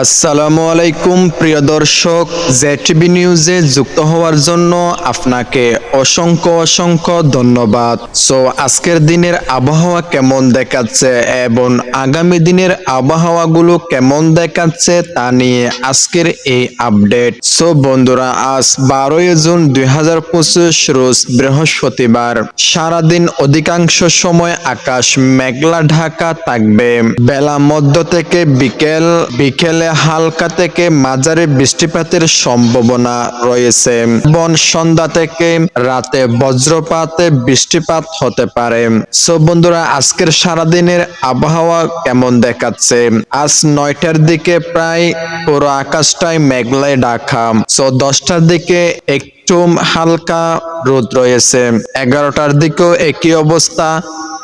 আসসালামু আলাইকুম, প্রিয় দর্শক। জেটিভি নিউজে যুক্ত হওয়ার জন্য আপনাকে অসংখ্য অসংখ্য ধন্যবাদ। সো আজকের দিনের আবহাওয়া কেমন দেখাচ্ছে এবং আগামী দিনের আবহাওয়াগুলো কেমন দেখাচ্ছে তা নিয়ে আজকের এই আপডেট। সো বন্ধুরা, আজ বারোই জুন দুই হাজার পঁচিশ, রোজ বৃহস্পতিবার। সারাদিন অধিকাংশ সময় আকাশ মেঘলা ঢাকা থাকবে। বেলা মধ্য থেকে বিকেল, বিকেলে হালকা থেকে মাঝারি বৃষ্টিপাতের সম্ভাবনা রয়েছে। বন সন্ধ্যা থেকে রাতে বজ্রপাতে বৃষ্টিপাত হতে পারে। সো বন্ধুরা, আজকের সারাদিনের আবহাওয়া কেমন দেখাচ্ছে? আজ নয়টার দিকে প্রায় পুরো আকাশটাই মেঘলায় ঢাকা। সো দশটার দিকে একটু হালকা রোদ রয়েছে। এগারোটার দিকেও একই অবস্থা।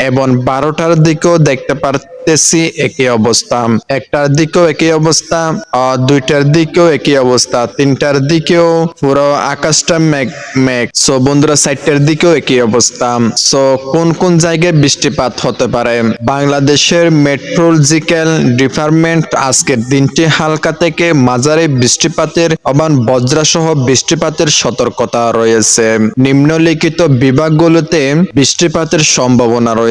এবং বারোটার দিকেও দেখতে পারতেছি একই অবস্থা। একটার দিকেও একই অবস্থা দুইটার দিকেও একই অবস্থা, তিনটার দিকেও পুরো আকাশটা মেঘ মেঘ। সো বন্ধুরা, সাইডটার দিকেও একই অবস্থা। সো কোন কোন জায়গায় বৃষ্টিপাত হতে পারে? বাংলাদেশের মেট্রোলজিক্যাল ডিপার্টমেন্ট আজকের দিনটি হালকা থেকে মাঝারি বৃষ্টিপাতের অবান বজ্রাসহ বৃষ্টিপাতের সতর্কতা রয়েছে। নিম্নলিখিত বিভাগগুলোতে বৃষ্টিপাতের সম্ভাবনা রয়েছে।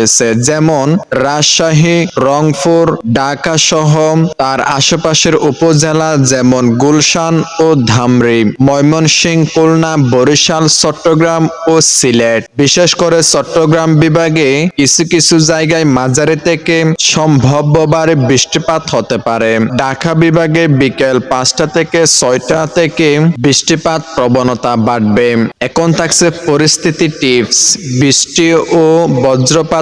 যেমন, রাজশাহী, রংপুর, ঢাকা সহ তার আশেপাশের উপজেলা যেমন গুলশান ও ধামরি, ময়মনসিংহ, খুলনা, বরিশাল, চট্টগ্রাম ও সিলেট। বিশেষ করে চট্টগ্রাম বিভাগে কিছু কিছু জায়গায় মাঝারি থেকে সম্ভাব্যবারে বৃষ্টিপাত হতে পারে। ঢাকা বিভাগে বিকেল পাঁচটা থেকে ছয়টা থেকে বৃষ্টিপাত প্রবণতা বাড়বে। এখন থাকছে পরিস্থিতি টিপস। বৃষ্টি ও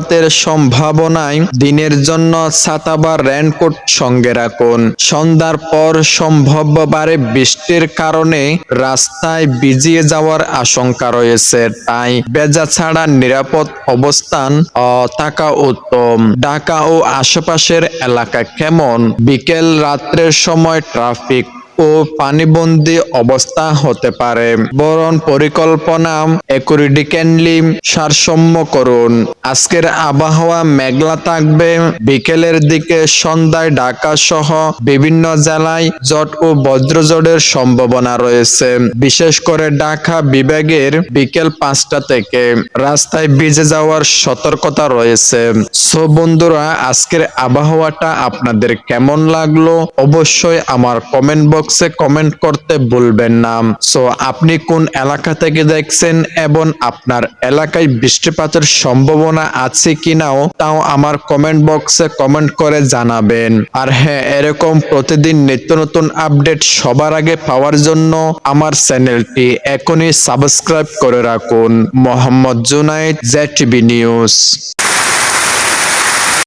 বজ্রপাতের সম্ভাবনায় দিনের জন্য ছাতা বা রেনকোট সঙ্গে রাখুন। সন্ধ্যার পর সম্ভাব্যবারে বৃষ্টির কারণে রাস্তায় ভিজিয়ে যাওয়ার আশঙ্কা রয়েছে, তাই বেজা ছাড়া নিরাপদ অবস্থান থাকা উত্তম। ঢাকা ও আশেপাশের এলাকা কেমন? বিকেল রাত্রের সময় ট্রাফিক ও পানিবন্দী অবস্থা হতে পারে। বরং পরিকল্পনা একুরিডিকেনলি সারসম্য করুন। আজকের আবহাওয়া মেঘলা থাকবে। বিকেলের দিকে সন্ধ্যায় ঢাকা সহ বিভিন্ন জেলায় জট ও বজ্রজটের সম্ভাবনা রয়েছে। বিশেষ করে ঢাকা বিভাগের বিকেল পাঁচটা থেকে রাস্তায় ভিজে যাওয়ার সতর্কতা রয়েছে। সো বন্ধুরা, আজকের আবহাওয়াটা আপনাদের কেমন লাগল? অবশ্যই আমার কমেন্ট বক্সে কমেন্ট করতে ভুলবেন না। সো আপনি কোন এলাকা থেকে দেখছেন এবং আপনার এলাকায় বৃষ্টিপাতের সম্ভাবনা আছে কিনাও তাও আমার কমেন্ট বক্সে কমেন্ট করে জানাবেন। আর হ্যাঁ এরকম প্রতিদিন নিত্য নতুন আপডেট সবার আগে পাওয়ার জন্য আমার চ্যানেলটি এখনই সাবস্ক্রাইব করে রাখুন। Mohammad Junaid JTV news